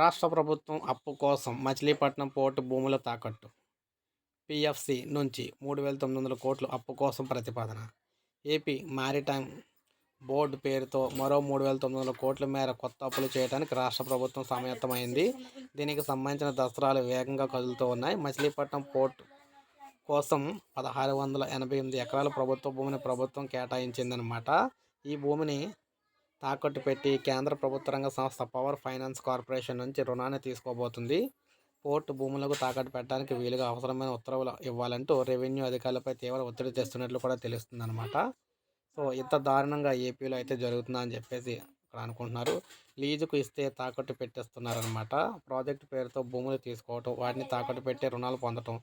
రాష్ట్ర ప్రభుత్వం అప్పు కోసం మచిలీపట్నం పోర్టు భూముల తాకట్టు. పిఎఫ్సి నుంచి మూడు వేల తొమ్మిది వందల కోట్లు అప్పు కోసం ప్రతిపాదన. ఏపీ మారిటైమ్ బోర్డు పేరుతో మరో మూడు వేల తొమ్మిది వందల కోట్ల మేర కొత్త అప్పులు చేయడానికి రాష్ట్ర ప్రభుత్వం సమాయత్తమైంది. దీనికి సంబంధించిన దసరాలు వేగంగా కదులుతూ ఉన్నాయి. మచిలీపట్నం పోర్టు కోసం పదహారు వందల ఎనభై ఎనిమిది ఎకరాల ప్రభుత్వ భూమిని ప్రభుత్వం కేటాయించిందనమాట ఈ భూమిని తాకట్టు పెట్టి కేంద్ర ప్రభుత్వ రంగ సంస్థ పవర్ ఫైనాన్స్ కార్పొరేషన్ నుంచి రుణాన్ని తీసుకోబోతుంది. పోర్టు భూములకు తాకట్టు పెట్టడానికి వీలుగా అవసరమైన ఉత్తర్వులు ఇవ్వాలంటూ రెవెన్యూ అధికారులపై తీవ్ర ఒత్తిడి తెస్తున్నట్లు కూడా తెలుస్తుందన్నమాట. సో ఇంత దారుణంగా ఏపీలో అయితే జరుగుతుందని చెప్పేసి ఇక్కడ అనుకుంటున్నారు. లీజుకు ఇస్తే తాకట్టు పెట్టేస్తున్నారనమాట ప్రాజెక్టు పేరుతో భూములు తీసుకోవటం వాటిని తాకట్టు పెట్టి రుణాలు పొందటం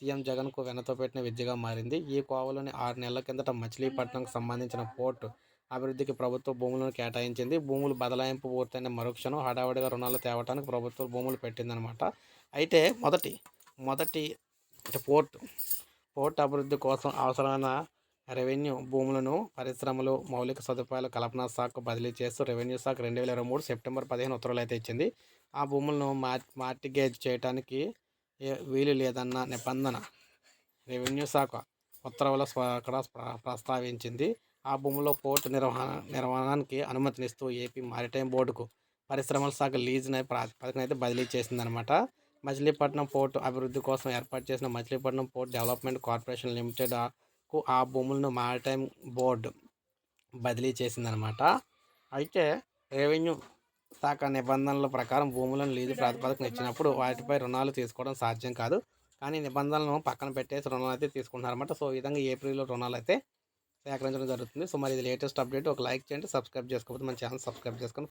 సీఎం జగన్కు వెనతో పెట్టిన విద్యగా మారింది. ఈ కోవలోని ఆరు నెలల కిందట మచిలీపట్నంకు సంబంధించిన పోర్టు అభివృద్ధికి ప్రభుత్వ భూములను కేటాయించింది. భూములు బదలాయింపు పూర్తయిన మరుక్షణం హడావుడిగా రుణాలు తేవడానికి ప్రభుత్వ భూములు పెట్టిందనమాట అయితే మొదటి మొదటి పోర్ట్ పోర్టు అభివృద్ధి కోసం అవసరమైన రెవెన్యూ భూములను పరిశ్రమలు మౌలిక సదుపాయాలు కల్పనా శాఖకు బదిలీ చేస్తూ రెవెన్యూ శాఖ రెండు వేల ఇరవై మూడు సెప్టెంబర్ పదిహేను ఉత్తర్వులు అయితే ఇచ్చింది. ఆ భూములను మార్ మార్టిగేజ్ చేయడానికి వీలు లేదన్న నిబంధన రెవెన్యూ శాఖ ఉత్తర్వుల అక్కడ ప్రస్తావించింది. ఆ భూముల్లో పోర్టు నిర్వహణ నిర్వహణానికి అనుమతినిస్తూ ఏపీ మారిటైమ్ బోర్డుకు పరిశ్రమల శాఖ లీజున ప్రాతిపదికన అయితే బదిలీ చేసిందనమాట మచిలీపట్నం పోర్టు అభివృద్ధి కోసం ఏర్పాటు చేసిన మచిలీపట్నం పోర్ట్ డెవలప్మెంట్ కార్పొరేషన్ లిమిటెడ్కు ఆ భూములను మారిటైమ్ బోర్డు బదిలీ చేసిందనమాట అయితే రెవెన్యూ శాఖ నిబంధనల ప్రకారం భూములను లీజు ప్రాతిపదికన ఇచ్చినప్పుడు వాటిపై రుణాలు తీసుకోవడం సాధ్యం కాదు. కానీ నిబంధనలను పక్కన పెట్టేసి రుణాలు అయితే తీసుకుంటున్నారన్నమాట. సో ఈ విధంగా ఏప్రిల్లో రుణాలు అయితే సేకరించడం జరుగుతుంది. సో మరి ఇది లేటెస్ట్ అప్డేట్. ఒక లైక్ చేయండి సబ్స్క్రైబ్ చేసుకోకపోతే మన ఛానల్ సబ్స్క్రైబ్ చేసుకొని